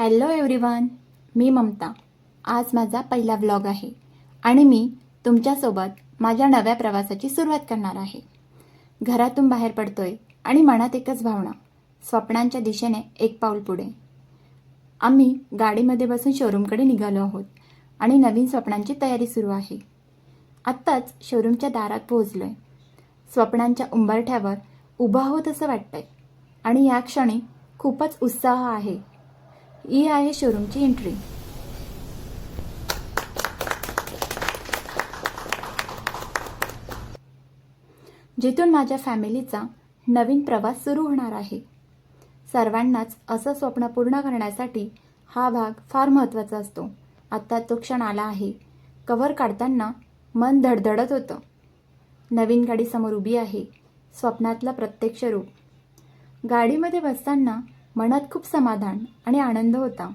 Hello everyone मी ममता. आज माझा पहिला व्लॉग आहे आणि मी तुमच्यासोबत माझ्या नव्या प्रवासाची सुरुवात करणार आहे. घरातून बाहेर पडतोय आणि मनात एकच भावना स्वप्नांच्या दिशेने एक पाऊल पुढे. आम्ही गाडीमध्ये बसून शोरूमकडे निघालो आहोत आणि नवीन स्वप्नांची तयारी सुरू आहे. आत्ताच शोरूमच्या दारात पोहोचलो आहे स्वप्नांच्या उंबरठ्यावर उभा आहोत असं वाटतंय आणि या क्षणी खूपच उत्साह आहे. ही आहे शोरूमची एंट्री जिथून माझ्या फॅमिलीचा नवीन प्रवास सुरू होणार आहे. सर्वांनाच असं स्वप्न पूर्ण करण्यासाठी हा भाग फार महत्त्वाचा असतो. आत्ता तो क्षण आला आहे. कव्हर काढताना मन धडधडत होतं. नवीन गाडी समोर उभी आहे. स्वप्नातलं प्रत्यक्ष रूप. गाडीमध्ये बसताना मनात खूप समाधान आणि आनंद होता.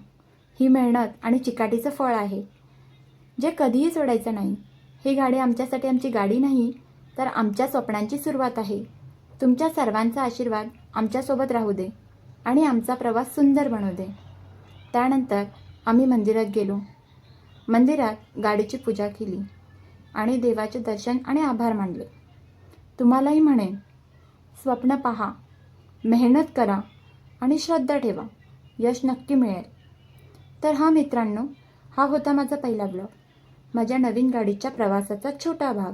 ही मेहनत आणि चिकाटीचं फळ आहे. जे कधीही सोडायचं नाही. ही गाडी आमच्यासाठी आमची गाडी नाही तर आमच्या स्वप्नांची सुरुवात आहे. तुमच्या सर्वांचा आशीर्वाद आमच्यासोबत राहू दे आणि आमचा प्रवास सुंदर बनवू दे. त्यानंतर आम्ही मंदिरात गेलो. मंदिरात गाडीची पूजा केली आणि देवाचे दर्शन आणि आभार मानले. तुम्हालाही म्हणेन स्वप्न पहा मेहनत करा आणि श्रद्धा ठेवा. यश नक्की मिळेल. तर हा मित्रांनो हा होता माझा पहिला ब्लॉग माझ्या नवीन गाडीच्या प्रवासाचा छोटा भाग.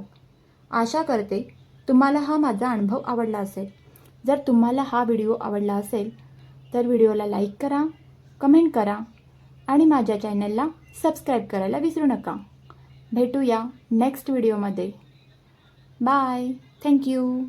आशा करते तुम्हाला हा माझा अनुभव आवडला असेल. जर तुम्हाला हा व्हिडिओ आवडला असेल तर व्हिडिओला लाईक करा कमेंट करा आणि माझ्या चॅनलला सबस्क्राईब करायला विसरू नका. भेटूया नेक्स्ट व्हिडिओमध्ये. बाय. थँक्यू